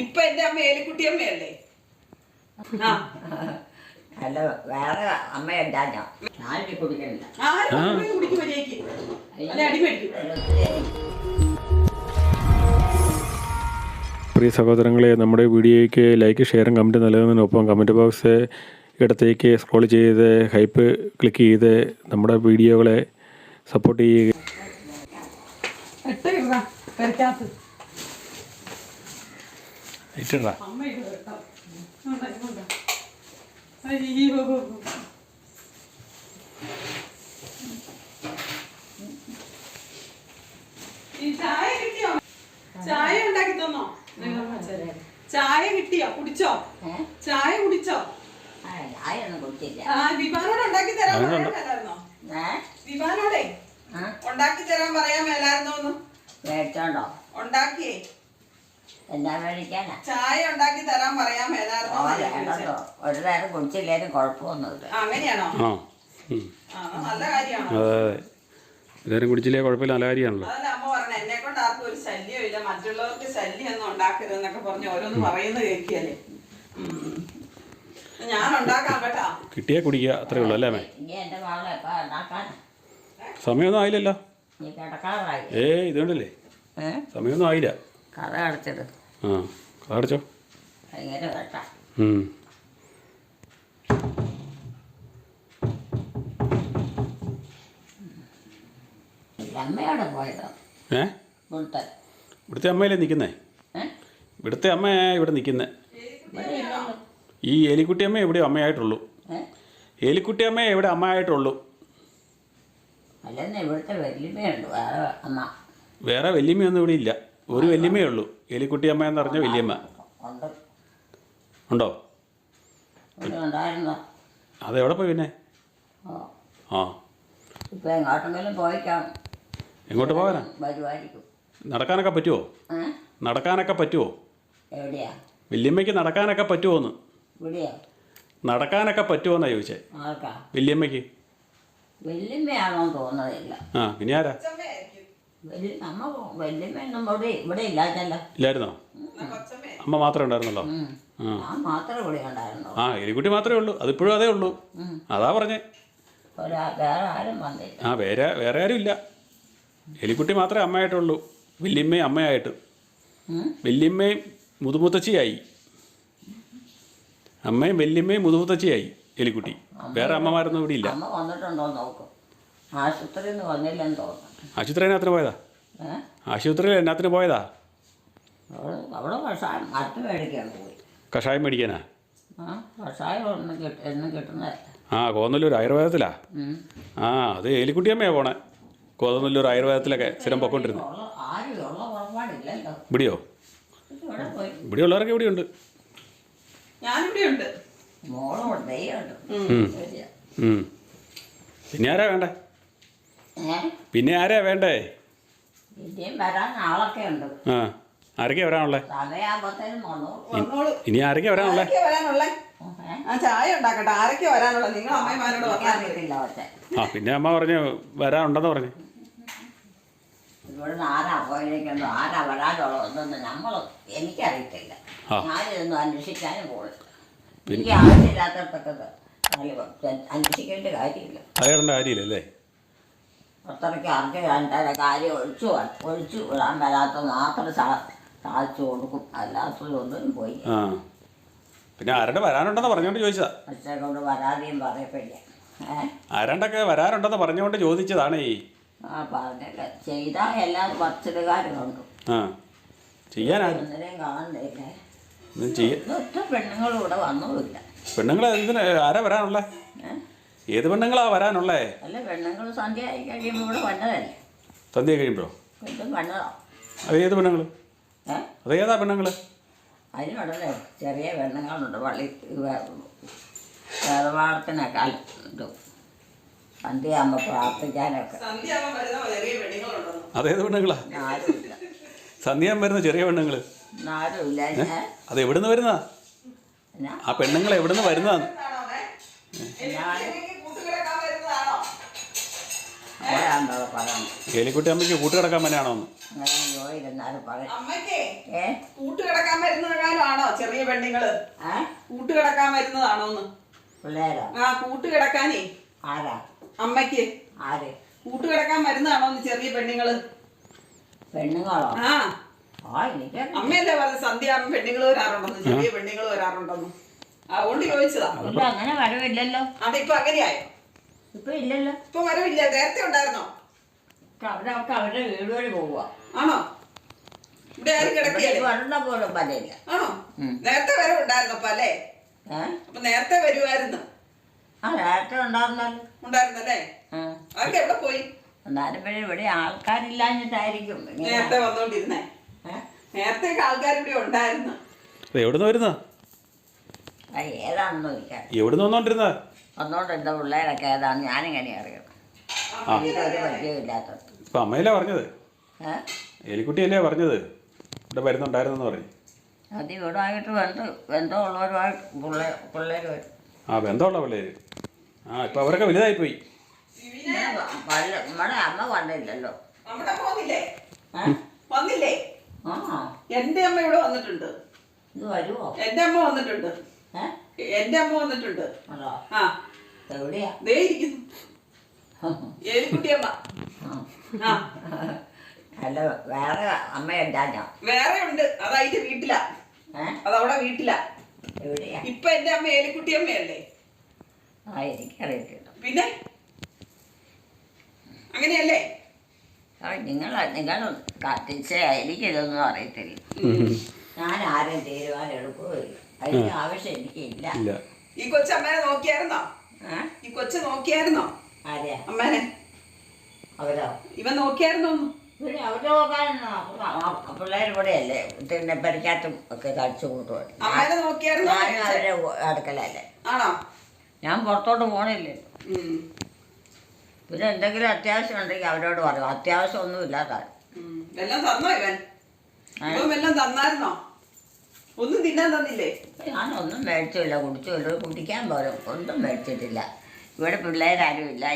ഇപ്പൊ എന്റെ അമ്മ ഏലിക്കുട്ടിയമ്മയല്ലേ അമ്മയല്ലേ? അല്ല വേറെ അമ്മയുണ്ടാ ഞാൻ? ഞാനിനി കുടിക്കണില്ല. ആരും കുടിക്കും മര്യാദയ്ക്ക് അല്ലെ അടിമേടിക്കും പ്രിയ സഹോദരങ്ങളെ നമ്മുടെ വീഡിയോയ്ക്ക് ലൈക്ക് ഷെയറും കമന്റ് നൽകുന്നതിനൊപ്പം കമന്റ് ബോക്സ് ഇടത്തേക്ക് സ്ക്രോൾ ചെയ്ത് ഹൈപ്പ് ക്ലിക്ക് ചെയ്ത് നമ്മുടെ വീഡിയോകളെ സപ്പോർട്ട് ചെയ്യുക എട്ട് ഇട പെരക്കകത്ത് ഇട്ടിടാ അമ്മ ഇത് കേട്ടോ ഇങ്ങോട്ടാ, ഇങ്ങോട്ടാ. അയ്യോ ഈ ചായ കിട്ടിയോ ചായ ഉണ്ടാക്കി തന്നോ ചായ കിട്ടിയോ? കുടിച്ചോ? ചായ കുടിച്ചോ? വിവാനോട് ഉണ്ടാക്കി തരാൻ പറയാൻ മേലായിരുന്നോ? ഏ? വിവാനോടെ ഉണ്ടാക്കി തരാൻ പറയാൻ മേലായിരുന്നോന്ന് ഉണ്ടാക്കിയേ. എന്നാ മേടിക്കാനാ? ചായ ഉണ്ടാക്കി തരാൻ പറയാൻ മേലായിരുന്നോ. വേണ്ടല്ലോ ഒരു നേരം കുടിച്ചില്ലേലും കുഴപ്പമൊന്നുമില്ല. അങ്ങനെയാണോ? ആ ഉം. ആ നല്ല കാര്യമാണോ? അതെ അതെ. ഇതാരും കുടിച്ചില്ലേ കുഴപ്പമില്ല നല്ല കാര്യമാണല്ലോ. അതല്ല അമ്മ പറഞ്ഞ എന്നെ കൊണ്ട് ആർക്കും ഒരു ശല്യമില്ല മറ്റുള്ളവർക്ക് ശല്യം ഒന്നും ഉണ്ടാക്കരുത് എന്നൊക്കെ പറഞ്ഞ് ഓരോന്ന് പറയുന്നത് കേൾക്കിയല്ലേ ഉം. ഞാൻ ഉണ്ടാക്കാം കേട്ടാ. കിട്ടിയാൽ കുടിക്കുക അത്രേ ഉള്ളൂ അല്ലേ അമ്മേ? ഇനി എന്റെ മകളെ എപ്പോൾ ഉണ്ടാക്കാനാ? സമയമൊന്നും ആയില്ലല്ലോ. നീ കിടക്കാറായി. ഏ ഇതുണ്ടല്ലേ ഏ? സമയമൊന്നും ആയില്ല. കഥ അടച്ചിട്ട് ആ അടച്ചോ ഭയങ്കര കേട്ടാ. അമ്മയോടെ പോയത്. ഏ? ഇവിടുത്തെ. ഇവിടുത്തെ അമ്മയല്ലേ നിൽക്കുന്നേ ഇവിടുത്തെ അമ്മ ഇവിടെ നിക്കുന്നേ. ഈ എലിക്കുട്ടി അമ്മ എവിടെ അമ്മയായിട്ടുള്ളൂ. എലിക്കുട്ടി അമ്മ എവിടെ അമ്മയായിട്ടുള്ളൂ. അല്ലെന്ന് ഇവിടുത്തെ വല്യമ്മയുണ്ട് വേറെ അമ്മ. വേറെ വല്യമ്മയൊന്നും ഇവിടെ ഇല്ല. ഒരു വല്യമ്മയേ ഉള്ളൂ. എലിക്കുട്ടി അമ്മ എന്ന് പറഞ്ഞ വല്യമ്മ. ഉണ്ട്? ഉണ്ടോ ഇവിടെ ഉണ്ടായിരുന്നോ അതെവിടെ പോയി പിന്നെ? ഓ ആ. ഇപ്പം എങ്ങോട്ടെങ്കിലും പോയിക്കാം. എങ്ങോട്ട് പോകാനാ? വരുമായിരിക്കും. നടക്കാനൊക്കെ പറ്റുമോ ഏ? നടക്കാനൊക്കെ പറ്റുമോ എവിടെയാ? വല്യമ്മയ്ക്ക് നടക്കാനൊക്കെ പറ്റുമോ എന്ന് ഇവിടെയോ? നടക്കാനൊക്കെ പറ്റുമോ എന്നാ ചോദിച്ചേ. ആർക്കാ? വല്യമ്മയ്ക്ക്? ആ പിന്നെ ആരാ? ഇല്ലായിരുന്നോ? അമ്മ മാത്രമേ ഉണ്ടായിരുന്നല്ലോ. ആ. എലിക്കുട്ടി മാത്രമേ ഉള്ളൂ. അതിപ്പോഴും അതേ ഉള്ളൂ. അതാ പറഞ്ഞേ. വേറെ ആരും വന്നില്ല. ആ വേറെ വേറെ ആരും ഇല്ല. എലിക്കുട്ടി മാത്രമേ അമ്മയായിട്ടുള്ളൂ. വല്യമ്മയും അമ്മയായിട്ട്? വല്യമ്മയും മുതുമുത്തച്ചിയായി. അമ്മയും വല്യമ്മയും മുതുമുത്തച്ചിയായി എലിക്കുട്ടി. വേറെ അമ്മമാരൊന്നും ഇവിടെ ഇല്ല. എന്ന് തോന്നുന്നു. ആശുപത്രി എന്നാത്തിന് പോയതാ? ഏ? ആശുപത്രിയിൽ എന്നാത്തിന് പോയതാ? അവിടെ അവിടെ കഷായം മരുന്ന് മേടിക്കാൻ പോയി. കഷായം മേടിക്കാനാ? ആ കഷായം ഒന്നും കിട്ട എന്നും കിട്ടുന്നതല്ല. ആ കോന്നല്ലൂർ ആയുർവേദത്തിലാ? ഉം. ആ അത് എലിക്കുട്ടിയമ്മയാ പോണേ. കോതന്നല്ലൂർ ആയുർവേദത്തിലൊക്കെ സ്ഥിരം പൊക്കോണ്ടിരുന്നു. ഉള്ള ആരും ഉള്ള പുറപ്പാടില്ലല്ലോ. ഇവിടെയോ? ഇവിടെ പോയി. ഇവിടെയുള്ളവരൊക്കെ ഇവിടെയുണ്ട്. ഞാനിവിടെ ഉണ്ട്. മോളും ഉം. പിന്നെ ആരാ വേണ്ടേ? പിന്നെ ആരാ വേണ്ടേ? ആരൊക്കെ വരാൻ ആളൊക്കെ ഉണ്ട്. ആ ആരൊക്കെയാ വരാനുള്ളേ? സമയാകുമ്പോഴത്തേനും വന്നു വന്നോളൂ ഇനി ആരൊക്കെയാ വരാനുള്ളേ? വരാനുള്ളേ? ആ ചായ ഉണ്ടാക്കട്ടെ. നിങ്ങൾ അമ്മമാരോട് അറിയത്തില്ല പക്ഷേ ആ പിന്നെ അമ്മ പറഞ്ഞു വരാനുണ്ടെന്ന് പറഞ്ഞു. ഇവിടുന്ന് ആരാ പോയിരിക്കുന്നത് ആരാ വരാനുള്ളതെന്ന് നമ്മൾ എനിക്കറിയത്തില്ല. ആ. ഞാനിതൊന്നും അന്വേഷിക്കാനും പോകില്ല എനിക്ക് ആവശ്യമില്ലാത്തടത്തൊക്കെ അന്വേഷിക്കേണ്ട കാര്യമില്ല. അറിയേണ്ട കാര്യമില്ലല്ലേ അത്രയ്ക്ക് ആർക്ക് എന്റെ കാര്യം ഒഴിച്ചു ഒഴിച്ചു വിടാൻ വരാത്ത മാത്രം സാധിച്ചു കൊടുക്കും. അല്ലാത്തതൊന്നും പോയി. പിന്നെ ആരുടെ വരാനുണ്ടെന്ന് പറഞ്ഞുകൊണ്ട് ചോദിച്ചതാ. അച്ഛനോട് വരാതെയും പറയപ്പെടില്ല. ആരണ്ടൊക്കെ വരാനുണ്ടെന്ന് പറഞ്ഞുകൊണ്ട് ചോദിച്ചതാണ് ആ പറഞ്ഞില്ല. ചെയ്താൽ എല്ലാവരും പത്തിലുകാരുണ്ട് ആ. ഒറ്റ പെണ്ണുങ്ങളും ഇവിടെ വന്നുമില്ല. പെണ്ണുങ്ങൾ ആരാ വരാനുള്ളേ? ഏത് പെണ്ണുങ്ങളാ വരാനുള്ളേ? അല്ല പെണ്ണുങ്ങൾ സന്ധ്യ കഴിയുമ്പോ കഴിയുമ്പോൾ ഇവിടെ വന്നതല്ലേ? സന്ധ്യ കഴിയുമ്പോഴോ ഇതും വന്നതോ. അത് ഏത് പെണ്ണുങ്ങൾ ഏ? അത് ഏതാ പെണ്ണുങ്ങൾ അതിനുണ്ടല്ലേ ചെറിയ പെണ്ണുങ്ങളുണ്ട് പള്ളി ഇത്. സന്ധ്യയാകുമ്പോൾ പ്രാർത്ഥിക്കാനൊക്കെ. അതേത് പെണ്ണുങ്ങളാ? ആരുമില്ല. സന്ധ്യ വരുന്ന ചെറിയ പെണ്ണുങ്ങൾ ആരുമില്ല ഞാൻ അത് എവിടുന്ന് വരുന്നതാ? ആ പെണ്ണുങ്ങൾ എവിടുന്ന് വരുന്നതാണോ ഏലിക്കുട്ടി അമ്മയ്ക്ക് കൂട്ടുകിടക്കാൻ ഏ? കൂട്ടുകിടക്കാൻ വരുന്നതാണോ വരുന്നതാണോ ചെറിയ പെണ്ണുങ്ങൾ? കൂട്ടുകിടക്കാൻ കൂട്ട് കിടക്കാൻ വരുന്നതാണോന്ന് പിള്ളേരോ? ആ കൂട്ട് കിടക്കാനേ. ആരാ? അമ്മയ്ക്ക്. ആര്? കൂട്ട് കിടക്കാൻ വരുന്നതാണോന്ന് ചെറിയ പെണ്ണുങ്ങൾ? പെണ്ണുങ്ങളോ? ആ. ആ എനിക്ക് അമ്മയല്ലേ പറഞ്ഞ സന്ധ്യ പെണ്ണുങ്ങൾ പെണ്ണുങ്ങൾ വരാറുണ്ടെന്ന് ചെറിയ പെണ്ണുങ്ങൾ വരാറുണ്ടെന്ന്. അതുകൊണ്ട് ചോദിച്ചതാ. ഇപ്പൊ അങ്ങനെ വരവില്ലല്ലോ. അതിപ്പോ അങ്ങനെയായോ? ഇപ്പൊ ഇല്ലല്ലോ. ഇപ്പൊ വരവില്ല. നേരത്തെ ഉണ്ടായിരുന്നോ? അവിടെ അവർക്ക് അവരുടെ വീട് വഴി പോവുക ആണോ? ഇവിടെ ആരും കിടക്കിയല്ലേ? വരണ്ട പോലും പലയില്ല ആണോ? നേരത്തെ വരെ ഉണ്ടായിരുന്നപ്പോ പലേ അപ്പൊ നേരത്തെ വരുമായിരുന്നു ആ നേരത്തെ ഉണ്ടായിരുന്നല്ലോ. ഉണ്ടായിരുന്നല്ലേ? അതൊക്കെ എവിടെ പോയി? എന്നാലും പിന്നെ ഇവിടെ ആൾക്കാരില്ലാഞ്ഞിട്ടായിരിക്കും. നേരത്തെ വന്നോണ്ടിരുന്നേ. നേരത്തെ ആൾക്കാർ ഇവിടെ ഉണ്ടായിരുന്നു. എവിടുന്ന് വരുന്ന? അത് ഏതാണെന്ന് ചോദിക്കാൻ. എവിടുന്ന് വന്നോണ്ടിരുന്ന? പിള്ളേരൊക്കെ ഞാനിങ്ങനെ അറിയണം പരിചയമില്ലാത്തത് ഇപ്പം അമ്മയല്ലേ പറഞ്ഞത്? എലിക്കുട്ടിയല്ലേ പറഞ്ഞത്? ഇവിടെ വരുന്നുണ്ടായിരുന്നെന്ന് പറഞ്ഞു. അത് ഇവിടുമായിട്ട് ബന്ധം ബന്ധമുള്ളവരുമായിട്ട് പിള്ളേർ പിള്ളേർ വരും. ആ ബന്ധമുള്ള പിള്ളേര്. ആ ഇപ്പൊ അവരൊക്കെ വലുതായിപ്പോയി. പോയി നമ്മുടെ അമ്മ വന്നില്ലല്ലോ. വന്നില്ലേ? ആ. എന്റെ അമ്മ ഇവിടെ വന്നിട്ടുണ്ട്. ഇത് വരുമോ എന്റെ അമ്മ വന്നിട്ടുണ്ട്. എന്റെ അമ്മ വന്നിട്ടുണ്ട്. ആ. എവിടെയാ? ദേ ഇരിക്കുന്നു. ഏലിക്കുട്ടിയമ്മ. ആ. അല്ല വേറെ അമ്മയുണ്ടാ ഞാൻ വേറെ ഉണ്ട്. അതായിട്ട് വീട്ടിലാ. അതവിടെ വീട്ടിലാ. എവിടെയാ? ഇപ്പൊ എന്റെ അമ്മ ഏലിക്കുട്ടിയമ്മയല്ലേ? ആ എനിക്കറിയത്തില്ല. പിന്നെ? അങ്ങനെയല്ലേ? ആ നിങ്ങൾ നിങ്ങൾ കത്തിച്ച എനിക്കിതൊന്നും അറിയത്തില്ല. ഞാൻ ആരും തീരുമാനം എടുക്കുകയില്ല. അതിന് ആവശ്യം എനിക്കില്ല. ഇല്ല. ഈ കൊച്ചമ്മേനെ നോക്കിയായിരുന്നോ? ഏ ഈ കൊച്ചു നോക്കിയായിരുന്നോ? ആരെയാ? അമ്മേനെ. അവരോ? ഇവൻ നോക്കിയായിരുന്നോ ഒന്ന്? പിന്നെ അവർ നോക്കാനോ പിള്ളേർ ഇവിടെയല്ലേ പിന്നെ പരിക്കാത്തും ഒക്കെ കഴിച്ചു കൂട്ടുവാണ് അമ്മേനെ നോക്കിയായിരുന്നോ? ഞാനും അവരെ അടുക്കലല്ലേ ആണോ? ഞാൻ പുറത്തോട്ട് പോണില്ലേ. ഉം. പിന്നെ എന്തെങ്കിലും അത്യാവശ്യം ഉണ്ടെങ്കിൽ അവരോട് പറയും. അത്യാവശ്യം ഒന്നും ഇല്ലാത്ത ഉം. തന്നോ ഇവൻ? ഇവൻ വല്ലതും തന്നായിരുന്നോ? ഒന്നും തിന്നാൻ തന്നില്ലേ? ഞാനൊന്നും മേടിച്ചില്ല കുടിച്ചില്ല കുടിക്കാൻ പോലും ഒന്നും മേടിച്ചിട്ടില്ല. ഇവിടെ പിള്ളേരാരും ഇല്ല.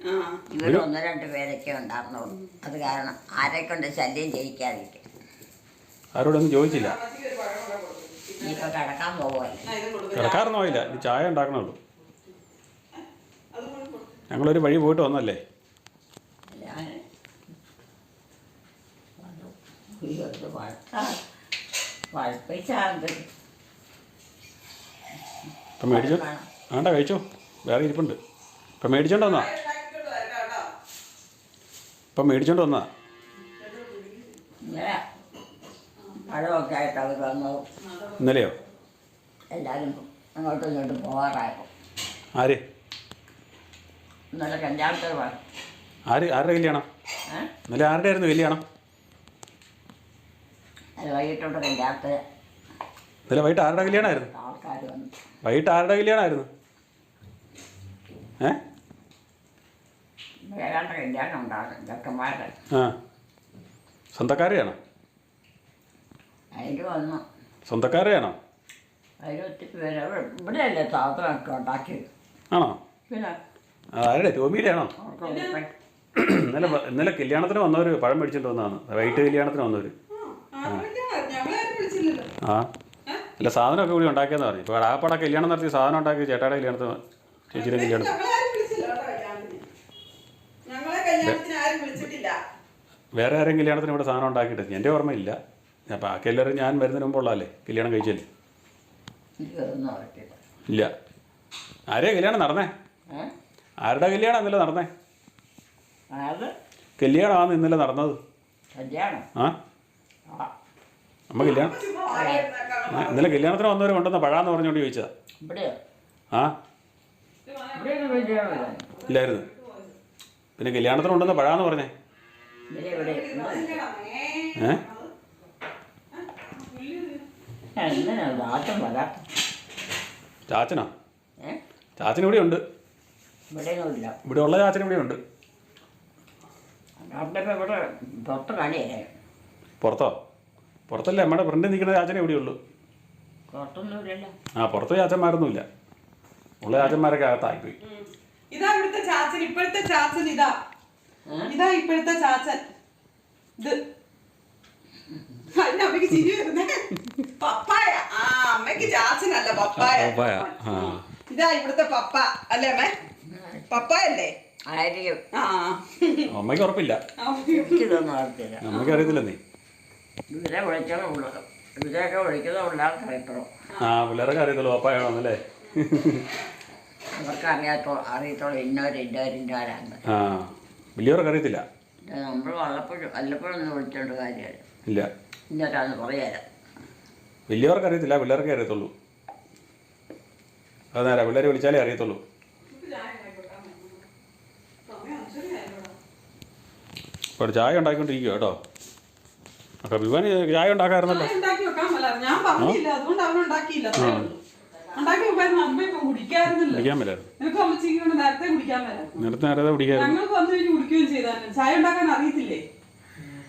ആ. ഇവിടെ ഒന്ന് രണ്ട് പേരൊക്കെ ഉണ്ടായിരുന്നുള്ളൂ അത് കാരണം ആരെ കൊണ്ട് ശല്യം ചെയ്യിക്കാതിരിക്കും ആരോടൊന്നും ചോദിച്ചില്ല. കിടക്കാൻ. കിടക്കാറൊന്നും ആയില്ല. ഇനി ചായ ഉണ്ടാക്കണുള്ളൂ. ഞങ്ങളൊരു വഴി പോയിട്ട് വന്നല്ലേ? ഞാൻ അയ്യോ, ഇത് വഴക്കാ വഴപ്പിച്ചാൽ ഇപ്പം മേടിച്ചു? വേണ്ട കഴിച്ചോ. വേറെ ഇരിപ്പുണ്ട്. ഇപ്പം മേടിച്ചോണ്ട് വന്നാ. ഇപ്പം മേടിച്ചോണ്ട് വന്നാ? ഇന്നലെയോ? എല്ലാവരും അങ്ങോട്ടും ഇങ്ങോട്ടും പോകാറായപ്പോൾ ആര്? ഇന്നലെ ആര് ആരുടെ കല്യാണം? ഇന്നലെ ആരുടെ ആയിരുന്നു കല്യാണം? അത് ഇന്നലെ വൈകിട്ട് ആരുടെ കല്യാണമായിരുന്നു ആൾക്കാർ വന്നു. വൈകിട്ട് ആരുടെ കല്യാണമായിരുന്നു ഏ? ഏതാണ്ട് കല്യാണം ഉണ്ടാകും ചെക്കന്മാരുടെ. ആ. സ്വന്തക്കാരെയാണോ? അതിൽ വന്നു. സ്വന്തക്കാരെയാണോ? അതിൽ ഒത്തിരി പേര്. ഇവിടെ ഇവിടെയല്ലേ സാധനമൊക്കെ ഉണ്ടാക്കിയത്? ആണോ? പിന്നെ? ആരുടെ? അവർക്ക് ഉൾപ്പെ- ഇന്നലെ വ- ഇന്നലെ കല്യാണത്തിന് വന്നവര് പഴം മേടിച്ചിട്ട് വന്നതാണ്. വൈകിട്ട് കല്യാണത്തിന് വന്നവർ ആ, ആരും വിളിക്കാൻ- ഞങ്ങളെ ആരും വിളിച്ചില്ലല്ലോ ആ. അല്ല സാധനമൊക്കെ കൂടി ഉണ്ടാക്കിയെന്ന് പറഞ്ഞു. ഇപ്പോൾ ആപ്പാടെ കല്യാണം നടത്തി സാധനം ഉണ്ടാക്കി ചേട്ടായുടെ കല്യാണത്തിന് ചേച്ചിയുടെ കല്യാണത്തിന്. ഞങ്ങളെ ആരും വിളിച്ചില്ല കേട്ടോ കല്യാണത്തിന്. ആരും വിളിച്ചിട്ടില്ല. വേറെ ആരും കല്യാണത്തിന് ഇവിടെ സാധനം ഉണ്ടാക്കിയിട്ട് എന്റെ ഓർമ്മയില്ല. അപ്പം ആ എല്ലാവരും ഞാൻ വരുന്നതിന് മുമ്പുള്ളതല്ലേ കല്യാണം കഴിച്ചല്ലേ? ഇല്ല ആരെയാ കല്യാണം നടന്നേ? ആരുടെ കല്യാണം ഇന്നലെ നടന്നേ? കല്യാണമാണ് ഇന്നലെ നടന്നത്. ആ. അമ്മ കല്യാണം? ഇന്നലെ കല്യാണത്തിന് വന്നവർ കൊണ്ടുവന്ന പഴാന്ന് പറഞ്ഞുകൊണ്ട് ചോദിച്ചതാ. ഇവിടെയോ? ആ? ഇല്ലായിരുന്നു. പിന്നെ കല്യാണത്തിന് കൊണ്ടുവന്ന പഴാന്ന് പറഞ്ഞേ. ഏ, ചാച്ചനോ? ചാച്ചൻ ഇവിടെ ഉണ്ട്. ഇവിടെ ഉള്ള ചാച്ചൻ ഇവിടെ ഉണ്ട്. പുറത്തോ? പുറത്തല്ലേ? നമ്മുടെ ഫ്രണ്ടിൽ നിൽക്കുന്ന ചാച്ചനെ ഇവിടെ ഉള്ളൂ. പുറത്തൊന്നും ഇല്ലല്ലോ ആ പുറത്ത് ചാച്ചന്മാരൊന്നുമില്ല ഉള്ള ചാച്ചന്മാരൊക്കെ അകത്തായിപ്പോയി. ഇതാ ഇവിടുത്തെ ചാച്ചൻ ഇപ്പോഴത്തെ ചാച്ചൻ ഇതാ? ഇതാ ഇപ്പോഴത്തെ ചാച്ചൻ. ഇത്. അമ്മയ്ക്ക് ചിരി വരുന്നേ. പപ്പായ. പപ്പായ, ആ. ഇതാ ഇവിടുത്തെ പപ്പ. അല്ലേ അമ്മേ? പപ്പായല്ലേ ആയിരിക്കും. ആ. അമ്മയ്ക്ക് ഉറപ്പില്ല. അമ്മയ്ക്ക് അറിയത്തില്ല. നീ ഇവരെ വിളിച്ചത് ഉള്ളത് ഇവരെയൊക്കെ വിളിക്കുന്നത് ഉള്ളവർക്ക് അറിയത്തുള്ളൂ ആ പിള്ളേരൊക്കെ അറിയത്തുള്ളൂ അവർക്ക് അറിയാത്തോ അറിയത്തുള്ളൂ ഇന്നവർ ഇന്നവർ ഇന്നവരാണ് ആ വലിയവർക്ക് അറിയത്തില്ല. നമ്മൾ വല്ലപ്പോഴും വല്ലപ്പോഴൊന്നും വിളിച്ചോണ്ട് കാര്യമില്ല. ഇല്ല. ഇന്നൊരാന്ന് പറയാം വലിയവർക്ക് അറിയത്തില്ല പിള്ളേർക്കേ അറിയത്തുള്ളൂ. അത് നേരാ പിള്ളേരെ വിളിച്ചാലേ അറിയത്തുള്ളൂ. ഇപ്പോൾ ചായ ഉണ്ടാക്കിക്കൊണ്ടിരിക്കുക കേട്ടോ. അപ്പോൾ വിവാന് ചായ ഉണ്ടാക്കാറുണ്ടല്ലോ. ഉണ്ടാക്കി വെക്കാൻ മേലായിരുന്നു. ഞാൻ പറഞ്ഞില്ല. അതുകൊണ്ട് അവൻ ഉണ്ടാക്കിയില്ല. അത്രേ ഉള്ളൂ. ഉണ്ടാക്കി വെക്കായിരുന്നു അമ്മ ഇപ്പൊ കുടിക്കാറുന്നില്ല. കുടിക്കാൻ മേലായിരുന്നു. നിനക്ക് അമ്മച്ചിക്ക് കൊണ്ട് നേരത്തെ കുടിക്കാൻ മേലായിരുന്നു. നേരത്തെ നേരത്തെ കുടിക്കായിരുന്നു. ഞങ്ങൾക്ക് വന്നു കഴിഞ്ഞ് കുടിക്കുകയും ചെയ്തായിരുന്നു. ചായ ഉണ്ടാക്കാൻ അറിയത്തില്ലേ?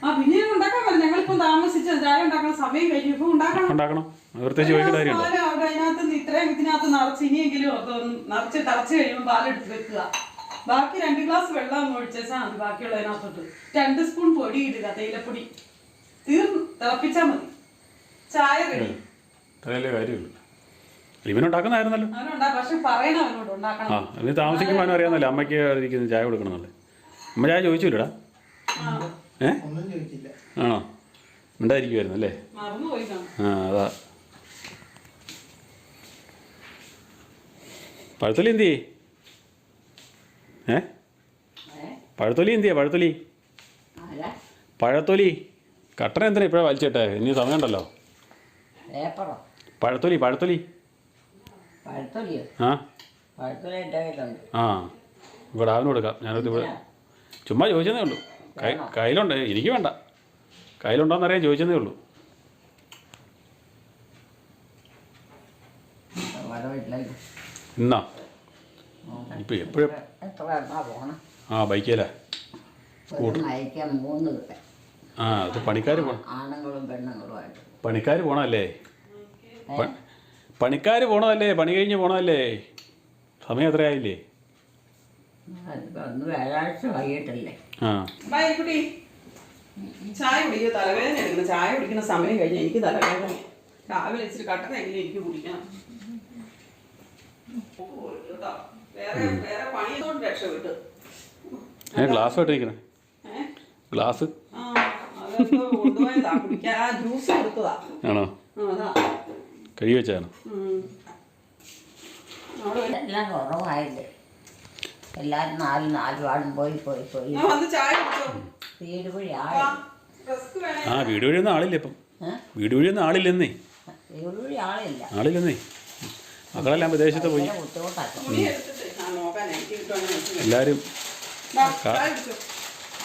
ആ ഉണ്ടാക്കാൻ ഞങ്ങളിപ്പോ താമസിച്ച ചായ സമയം കഴിഞ്ഞു. ഇപ്പൊ ഉണ്ടാക്കണം. ഉണ്ടാക്കണം. അത് പ്രത്യേകിച്ച് ചോദിക്കേണ്ട കാര്യമുണ്ടോ പാൽ അവിടെ അതിനകത്ത് നിന്ന് ഇത്രയും ഇതിനകത്ത് നിറച്ച് ഇനിയെങ്കിലും അതൊന്ന് നിറച്ച് തിളച്ച് കഴിയുമ്പോൾ പാലെടുത്ത് വെക്കുക. ബാക്കി രണ്ട് ഗ്ലാസ് വെള്ളം അങ്ങ് ഒഴിച്ചാൽ മതി. ബാക്കിയുള്ളതിനകത്തോട്ട്. രണ്ട് സ്പൂൺ പൊടി ഇടുക. തേയിലപ്പൊടി. തീർന്നു തിളപ്പിച്ചാൽ മതി. ചായ റെഡി. അത്രയല്ലേ കാര്യമുള്ളൂ. ഇവനുണ്ടാക്കുന്നതായിരുന്നല്ലോ അവനുണ്ടാ പക്ഷെ പറയണം അവനോട് ഉണ്ടാക്കണം. ആ താമസിക്കുമ്പോൾ അവനും അറിയാമല്ലോ അമ്മയ്ക്ക് ഇരിക്കുന്ന ചായ കൊടുക്കണമെന്നല്ലേ അമ്മ ചായ ചോദിച്ചില്ലടാ ആ, ഏ? ഒന്നും ചോദിച്ചില്ല. ആണോ? ഉണ്ടായിരിക്കുമായിരുന്നു അല്ലേ? ആ അതാ. പഴത്തൊലി എന്തി ഏ? ഏ? പഴത്തൊലി എന്തിയാ പഴത്തൊലി പഴത്തൊലി? കട്ടൻ എന്തിനാ ഇപ്പോഴാണ് വലിച്ചിട്ടെ? ഇനി സമയമുണ്ടല്ലോ പേപ്പറോ? പഴത്തൊലി പഴത്തൊലി. പഴുത്തൊലിയോ? ആ. പഴത്തൊലി എന്റെ കയ്യിലുണ്ട് ആ ഇവിടെ അവന് കൊടുക്കാം. ഞാനത് ഇവിടെ ചുമ്മാ ചോദിച്ചതേ ഉള്ളൂ. കൈ കയ്യിലുണ്ട്. എനിക്ക് വേണ്ട. കയ്യിലുണ്ടോയെന്നറിയാൻ ചോദിച്ചതേ ഉള്ളൂ. എന്നാ ഇന്നാ? ഇപ്പം എപ്പോഴും? ആ ബൈക്കേലാ. നയിക്കാൻ മൂന്ന് പേര്. ആ അത് പണിക്കാർ പോണം ആണുങ്ങളും പെണ്ണുങ്ങളുമായിട്ട് പണിക്കാർ പോണല്ലേ പണിക്കാർ പോണതല്ലേ? പണി കഴിഞ്ഞ് പോണതല്ലേ? സമയം എത്രയായില്ലേ? ആയില്ലേ ഒന്ന് വ്യാഴാഴ്ച വൈകിട്ടല്ലേ. ആ. ബൈ കുട്ടി ചായ കുടിക്കുക തലവേദന എടുക്കണം ചായ കുടിക്കുന്ന സമയം കഴിഞ്ഞ എനിക്ക് തലവേദന. രാവിലെ ഇച്ചിരി കട്ടനെങ്കിലും എനിക്ക് കുടിക്കണം. വേറെ വേറെ രക്ഷപ്പെട്ടു. ഗ്ലാസ് ഇട്ടിരിക്കണേ ഗ്ലാസ്. ആ. ആണോ? കഴുകി വെച്ചാണ് എല്ലാം കുറവായില്ലേ? എല്ലാരും നാല് നാല് പാടും പോയി പോയി പോയി. ഞാൻ ചായ കുടിച്ചോ? വീട് വഴി ആ വീട് വഴിയൊന്നും ആളില്ല ഇപ്പം? വീട് ആളില്ലെന്നേ. വഴി ആളില്ല. ആളില്ലെന്നേ. മക്കളെല്ലാം വിദേശത്ത് പോയി. എല്ലാവരും ചായ കുടിച്ചോ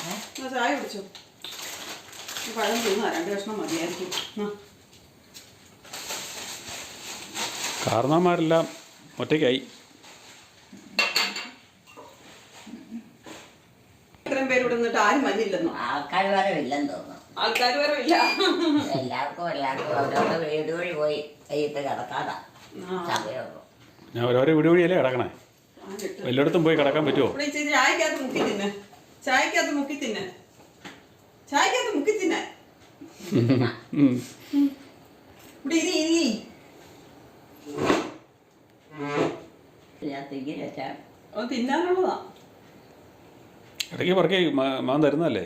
എന്നാ ചായ കുടിച്ചോ ഈ പഴം തിന്നാ? രണ്ട് കഷ്ണം മതിയായിരിക്കും. ആ. കാരണവന്മാരെല്ലാം ഒറ്റയ്ക്കായി. ഇത്രയും പേര് ഇവിടെ നിന്നിട്ട് ആരും വന്നില്ലെന്നോ ആൾക്കാർ വരവില്ലെന്ന് തോന്നുന്നു. ആൾക്കാർ വരെ ഇല്ല. എല്ലാവർക്കും എല്ലാവർക്കും അവരവരുടെ വീട് വഴി പോയി കയ്യിട്ട് കിടക്കാതാ. സമയമുള്ളൂ. ഞാൻ ഓരോരോ വീട് വഴിയല്ലേ കിടക്കണേ? എല്ലായിടത്തും പോയി കിടക്കാൻ പറ്റുമോ ചായക്കകത്ത് മുക്കി തിന്നെ. ചായക്കകത്ത് മുക്കി തിന്നെ. ചായക്കകത്ത് മുക്കി തിന്നെ. ഉം. ഇവിടെ ഇരി ഇരി. ഞാൻ തിങ്ങി വെച്ചാൽ അത് തിന്നാനുള്ളതാ. ഇടയ്ക്ക് പറക്കെ മാൻ തരുന്നല്ലേ.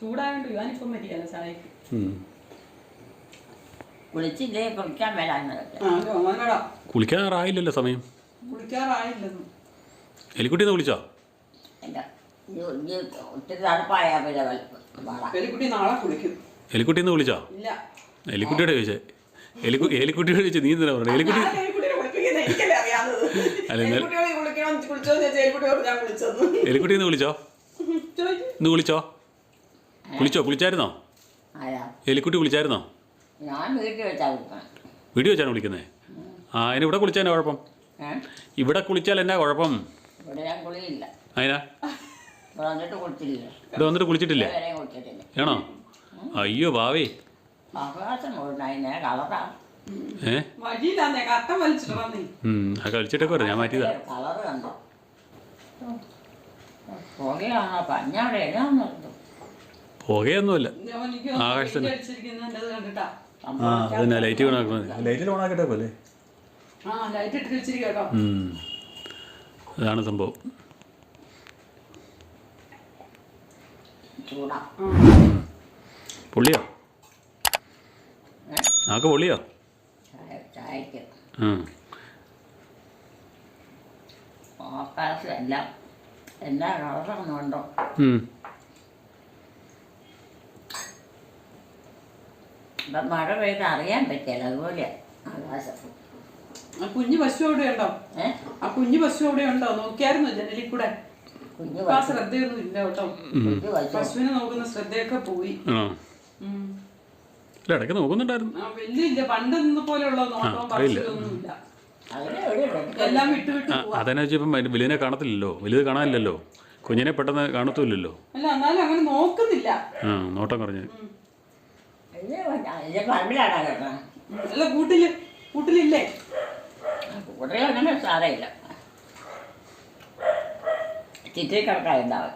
ചൂടായോണ്ട് ഞാനിപ്പം ചായക്ക്. കുളിക്കാൻ കുളിക്കാറായില്ലല്ലോ സമയം. കുളിക്കാറായില്ലെന്ന്. എലിക്കുട്ടീന്ന് വിളിച്ചോ? ഇനി ഒത്തിരി പിന്നെ വള എലിക്കുട്ടി നാളെ കുളിക്കും. എലിക്കുട്ടീന്ന് വിളിച്ചോ? ഇല്ല. എലിക്കുട്ടിയുടെ ചോദിച്ചേ. എലിക്കു എലിക്കുട്ടിയോട് ചോദിച്ചു നീ എന്തിനാ പറഞ്ഞത് എലിക്കുട്ടി ഞാൻ എലിക്കുട്ടിയെ കുളിപ്പിക്കുന്നത് എനിക്കല്ലേ അറിയാവുന്നത്. അല്ല, എന്നാൽ- എലിക്കുട്ടികളെ കുളിക്കണം കുളിച്ചോ എന്ന് ചോദിച്ചാൽ ഞാൻ കുളിച്ചെന്ന് എലിക്കുട്ടീന്ന് വിളിച്ചോ? ഇന്ന് വിളിച്ചോ? വിളിച്ചോ? വിളിച്ചായിരുന്നോ? ആരാ? എലിക്കുട്ടി വിളിച്ചായിരുന്നോ? ഞാൻ വീട്ടിൽ വെച്ചാ വിളിക്കണം. വീഡിയോ വെച്ചാണ് വിളിക്കുന്നത് ആ അതിന് ഇവിടെ കുളിച്ചാൽ എന്നാ കുഴപ്പം? ഏ? ഇവിടെ കുളിച്ചാൽ എന്നാ കുഴപ്പം? ഇവിടെ ഞാൻ കുളിയില്ല. അതിനാ? വന്നിട്ട് ഇവിടെ വന്നിട്ട് കുളിച്ചിട്ടില്ലേ? ആണോ? അയ്യോ ഭാവി. ഏ? വഴിയില്ലാന്നേ വലിച്ചിട്ടാന്നേ ഉം, ആ കളിച്ചിട്ടൊക്കെ വരാം. ഞാൻ മാറ്റിയതാ. കണ്ടോ. പുകയാണോ? പഞ്ഞാടെ ഏതാണെന്നു പുകയൊന്നുമില്ല. എനിക്ക് ആകാശത്തിന്. അടിച്ചിരിക്കുന്നത് കണ്ടിട്ടാ. ആ അതന്നെ ലൈറ്റ് കണക്കുന്നത് ലൈറ്റിൽ ഓണാക്കട്ടെ പോലെ. ആ ലൈറ്റ് ഇട്ട് അതാണ് സംഭവം. ചൂടാ. പൊള്ളിയോ? ആക്കെ പൊള്ളിയോ? ചായക്ക്. എല്ലാം. ഇപ്പം മഴ പെയ്ത് അറിയാൻ പറ്റില്ല അതുപോലെ ആകാശം. ആ കുഞ്ഞു പശു അവിടെ ഉണ്ടോ? ഏ? ആ കുഞ്ഞു പശു അവിടെ ഉണ്ടോ? നോക്കിയായിരുന്നു ജനലിൽ കൂടെ? ആ ശ്രദ്ധയൊന്നും ഇല്ല കേട്ടോ. പശുവിനെ നോക്കുന്ന ശ്രദ്ധയൊക്കെ പോയി. ഇടയ്ക്ക് നോക്കുന്നുണ്ടായിരുന്നു. വലിയ പണ്ട് പോലെയുള്ള നോട്ടവും എല്ലാം വിട്ടു അതെന്നു വെച്ചാൽ ഇപ്പം വലിയനെ കാണത്തില്ലല്ലോ. വലുത് കാണാനില്ലല്ലോ. കുഞ്ഞിനെ പെട്ടെന്ന് കാണത്തില്ലല്ലോ. അല്ല എന്നാലും അങ്ങനെ നോക്കുന്നില്ല. ആ നോട്ടം കുറഞ്ഞു. അല്ല കൂട്ടിൽ കൂട്ടിലില്ലേ? കൂടെ അങ്ങനെ സാരമില്ല. ചിറ്റി കിടക്കാറുണ്ടാവും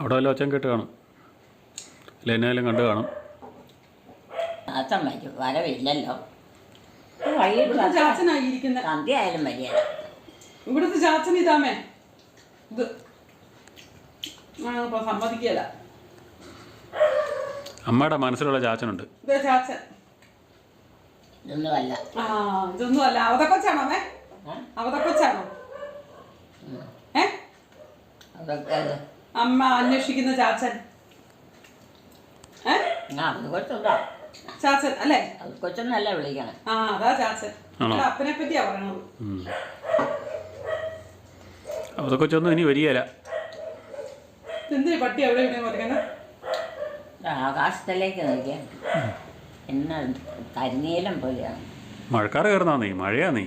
അവിടെ വല്ല ഒച്ചം കേട്ട് കാണും. അല്ല എന്നാലും കണ്ട് കാണും. അച്ഛൻ വരും. വരവില്ലല്ലോ. വൈകിട്ട് സന്ധ്യ ആയാലും മതിയല്ല ഇവിടുത്തെ ചാച്ചൻ ഇതാമേ? ഇത്. ഇപ്പൊ സമ്മതിക്കല. അമ്മയുടെ മനസ്സിലുള്ള ചാച്ചനുണ്ട്. ചാച്ചൻ. ഇതൊന്നുമല്ല. ആ ഇതൊന്നും അല്ല അവതക്കൊച്ചാണോ? അവതക്കൊച്ചാണോ ഏ? അമ്മ അന്വേഷിക്കുന്ന ചാച്ചൻ. ചാച്ചൻ അല്ലേ? കൊച്ചെന്നല്ല വിളിക്കണം. ആ അതാ ചാച്ചൻ. അപ്പനെ പറ്റിയാ പറയണത്. അവതക്കൊച്ചൊന്നും ഇനി വരികയില്ല എന്തിനാ പട്ടി എവിടെ ഇവിടെ ഇത് ആകാശത്തിലേക്ക് നോക്കിയാൽ എന്നാ കരിനീലം പോലെയാണ്. മഴക്കാർ കയറുന്നാ നീ മഴയാ നീ.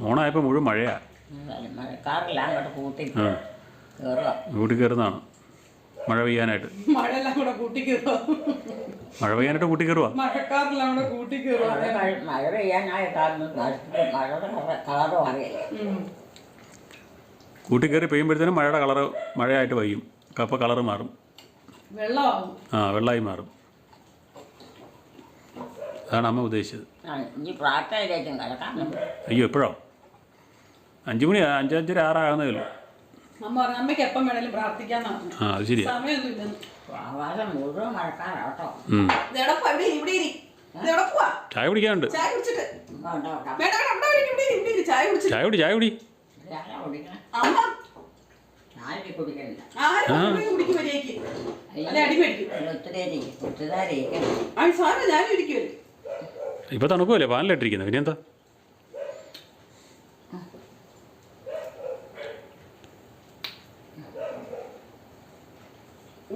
ഓണായപ്പോൾ മുഴുവൻ മഴയാ. മഴക്കാറെല്ലാം കൂട്ടി ആ. കയറുക വീട്ടിൽ കയറുന്നതാണ് മഴ പെയ്യാനായിട്ട്. മഴയെല്ലാം കൂടെ കൂട്ടിക്കയറുക മഴ പെയ്യാനായിട്ട് കൂട്ടി കയറുക കൂടെ മഴ മഴയുടെ കളറ് കൂട്ടി കയറി പെയ്യുമ്പോഴത്തേനും മഴയുടെ കളറ് മഴയായിട്ട് പെയ്യും. കപ്പ കളറ് മാറും. വെള്ളമാകും. ആ വെള്ളമായി മാറും. അതാണ് അമ്മ ഉദ്ദേശിച്ചത്. ഇനി പ്രാർത്ഥനയിലേക്കും കിടക്കാം. അയ്യോ എപ്പോഴോ? അഞ്ചു മണി അഞ്ചഞ്ചര ആറാകുന്നേ ഉള്ളൂ. അമ്മ പറഞ്ഞു അമ്മയ്ക്ക് എപ്പം വേണേലും പറഞ്ഞു ആ അത് ശരിയാ. മുഴുവൻ ഉം. ചായ കുടിക്കാനുണ്ട്. ചായ കുടി ചായ കുടി. കുടിക്കണം? ഞാനിത് കുടിക്കണില്ല? ഒത്തിരി ഞാനും ഇരിക്കുമല്ലേ ഇപ്പൊ തണുക്കുമല്ലേ? പാലിലിട്ടിരിക്കുന്നത് പിന്നെ എന്താ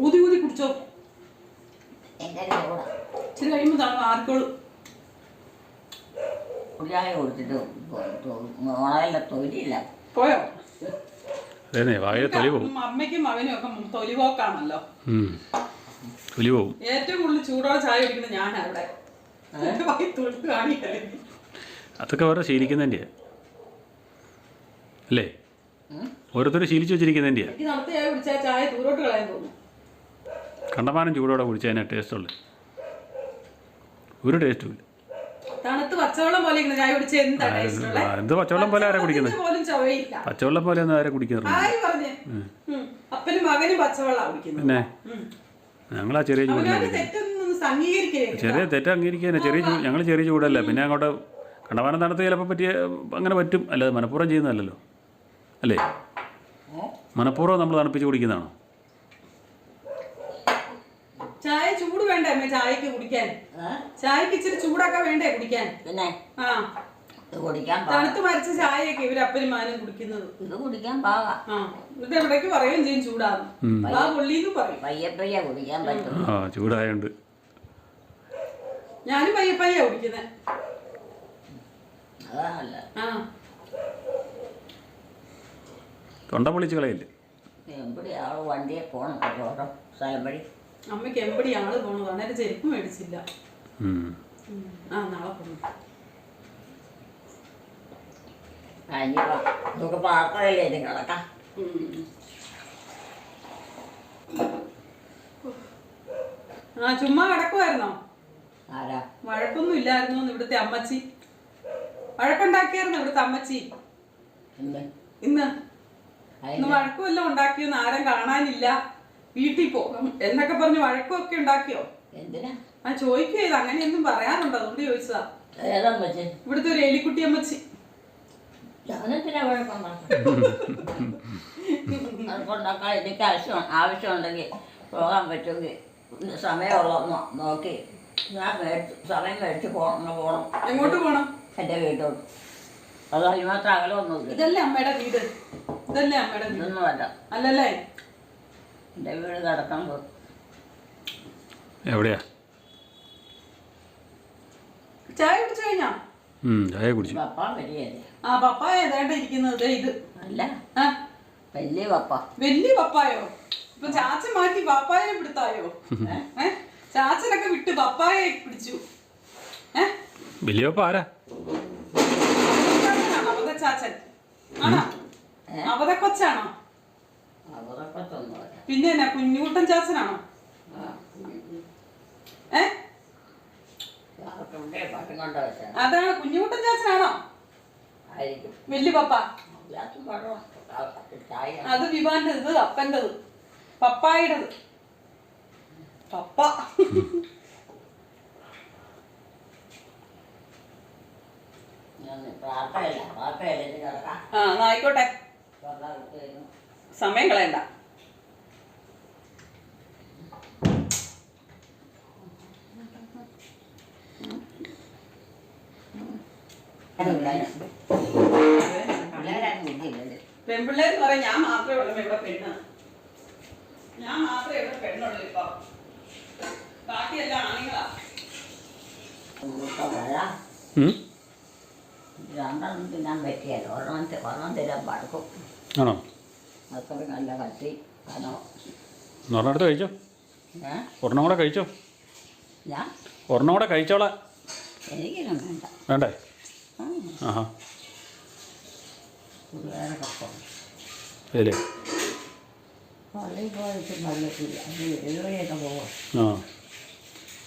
ഊതി ഊതി കുടിച്ചോ. എന്റെ കൂടെ. ഇച്ചിരി കഴിയുമ്പോൾ തണു ആർക്കോളും. പുള്ളിയായ കൊടുത്തിട്ട് മോളെല്ലാം തൊലിയില്ല. പോയോ? അമ്മയ്ക്കും ഒക്കെ തൊലിപോക്കാണല്ലോ ഏറ്റവും കൂടുതൽ ചൂടോടെ ചായ കുടിക്കുന്നത് ഞാനാ ഇവിടെ. അതൊക്കെ ഓരോ ശീലിക്കുന്നതിന്റെയാ അല്ലേ? ഓരോരുത്തർ ശീലിച്ചു വെച്ചിരിക്കുന്നതിന്റെയാ കുടിച്ചാൽ കണ്ടമാനം ചൂടോടെ കുടിച്ചതിനാ ടേസ്റ്റുള്ളത് ഒരു ടേസ്റ്റും ഇല്ല. കുടിച്ചാൽ എന്താ ടേസ്റ്റ് പച്ചവെള്ളം പോലെ ആരാ കുടിക്കുന്നത് പച്ചവെള്ളം പോലെ ഒന്നും ആരാ കുടിക്കുന്നത്. പിന്നെ? ഞങ്ങളാ ചെറിയ ചൂടിനാ കുടിക്കുന്നത് ചെറിയ തെറ്റ് അംഗീകരിക്കാനാണ് ചെറിയ ചൂ ഞങ്ങൾ ചെറിയ ചൂടല്ല. പിന്നെ അങ്ങോട്ട് കണ്ടമാനം നടത്തി ചിലപ്പോൾ പറ്റിയ അങ്ങനെ പറ്റും. അല്ലാതെ മനഃപൂർവം ചെയ്യുന്നതല്ലല്ലോ. അല്ലേ? മനഃപൂർവം നമ്മൾ തണുപ്പിച്ച് കുടിക്കുന്നതാണോ? ചായ ചൂട് വേണ്ടേ അമ്മ ചായക്ക് കുടിക്കാൻ? ചായക്ക് ഇച്ചിരി ചൂടൊക്കെ വേണ്ടേ കുടിക്കാൻ? പിന്നെ? ആ. കുടിക്കാൻ തണുത്ത് മരിച്ച ചായയൊക്കെ ഇവർ അപ്പനും മാനും കുടിക്കുന്നത്. ഇത് കുടിക്കാൻ പാക ആ. ഇത് എവിടേക്ക് പറയുകയും ചെയ്യും ചൂടാകും. ആ പൊള്ളിന്ന് പറയും. പയ്യെ പയ്യെ കുടിക്കാൻ പറ്റും. ആ ചൂടായതുകൊണ്ട് ഞാനും പയ്യെ പയ്യ കുടിക്കുന്നത് ആ. തൊണ്ട പൊളിച്ച് കളയില്ലേ? എവിടെയാ വണ്ടിയെ പോകണം ഓരോ സ്ഥലം വഴി. അമ്മയ്ക്ക് എമ്പടി ആൾ പോണത് അന്നേരം ചെരുപ്പ് മേടിച്ചില്ല. ആ നാളെ പോണം. കഴിഞ്ഞപ്പോ നമുക്ക് പ്രാർത്ഥനയില്ലേ ഇത് കിടക്കാം. ആ ചുമ്മാ കിടക്കുമായിരുന്നോ ആരാ? വഴക്കൊന്നും ഇല്ലായിരുന്നു ഇവിടുത്തെ അമ്മച്ചി. വഴക്കുണ്ടാക്കിയായിരുന്നു ഇവിടുത്തെ അമ്മച്ചി. എന്ത്? ഇന്ന്. ഇന്ന് വഴക്കുമെല്ലാം ഉണ്ടാക്കിയെന്ന് ആരും കാണാനില്ല. വീട്ടിൽ പോകും. എന്നൊക്കെ പറഞ്ഞ് വഴക്കുമൊക്കെ ഉണ്ടാക്കിയോ? എന്തിനാ? ആ ചോദിക്കുക ഇത്? അങ്ങനെയൊന്നും പറയാറുണ്ട്? അതുകൊണ്ട് ചോദിച്ചതാ. ഏതാ പറ്റി ഇവിടുത്തെ ഒരു എലിക്കുട്ടി അമ്മച്ചി. ഞാനെന്തിനാ അതുകൊണ്ടൊക്കെ എനിക്ക് ആവശ്യം ആവശ്യമുണ്ടെങ്കിൽ പോകാൻ പറ്റുമെങ്കിൽ സമയമുള്ള നോക്കി ഞാൻ മേടിച്ച് സമയം മേടിച്ച് പോകണം പോകണം എങ്ങോട്ട് പോണം? എന്റെ വീട്ടോട്ട് അത് അതിന് മാത്രം വന്നത്. ഇതല്ലേ അമ്മയുടെ വീട്. ഇതല്ലേ അമ്മയുടെ വീട്. ഇതൊന്നുമല്ല അല്ലല്ലേ? എന്റെ വീട് കിടക്കുമ്പോൾ എവിടെയാ? ചായ കുടിച്ചു കഴിഞ്ഞാ? ചായ കുടിച്ചു. പപ്പ വരികയല്ലേ ആ പപ്പായ ഏതാണ്ട് ഇരിക്കുന്നത് ദേ ഇത്. അല്ല. ആ. വലിയ പപ്പ. വലിയ പപ്പായോ? ഇപ്പൊ ചാച്ചൻ മാറ്റി പപ്പായനെ പിടുത്തായോ? ചാച്ചനൊക്കെ വിട്ട് പപ്പായ പിടിച്ചു. വലിയപ്പ ആരാ? ചാച്ചനാണോ അവത ചാച്ചൻ ആണോ? അവത കൊച്ചാണോ അവരൊക്കെ തന്നോട്ടെ പിന്നെ എന്നാ കുഞ്ഞുകുട്ടൻ ചാച്ചനാണോ? ഏ? അതാണ് കുഞ്ഞുകുട്ടൻ ചാച്ചനാണോ? വല്യ പപ്പ. അത് വിവാന്റെ ഇത് അപ്പന്റെത് പപ്പായുടേത്. പപ്പ. ആ ആയിക്കോട്ടെ സമയം കളയണ്ട. പെൺപിള്ളേർ പറയാൻ ഞാൻ മാത്രമേ ഉള്ളൂ ഇവിടെ പെണ്ണ്. ഞാൻ മാത്രമേ ഇവിടെ പെണ്ണുള്ളൂ ഇപ്പൊ ബാക്കിയെല്ലാം ആണുങ്ങളാ ഇപ്പൊ മഴ ഉം? രണ്ടെണ്ണം തിന്നാൻ പറ്റിയല്ലോ ഒരെണ്ണം ഒരെണ്ണം തരാൻ പടക്കും. ആണോ? അത്ര നല്ല കട്ടി കനോ ഒരെണ്ണം എടുത്ത് കഴിച്ചോ. ഒരെണ്ണം കൂടെ കഴിച്ചോ. ഞാൻ ഒരെണ്ണം കൂടെ കഴിച്ചോളാം. എനിക്കൊന്നും വേണ്ട. വേണ്ടേ? ആഹാ. പള്ളിയിൽ പോയിട്ട് പള്ളിക്കില്ല അത് എഴുപടിയൊക്കെ പോകും ആ.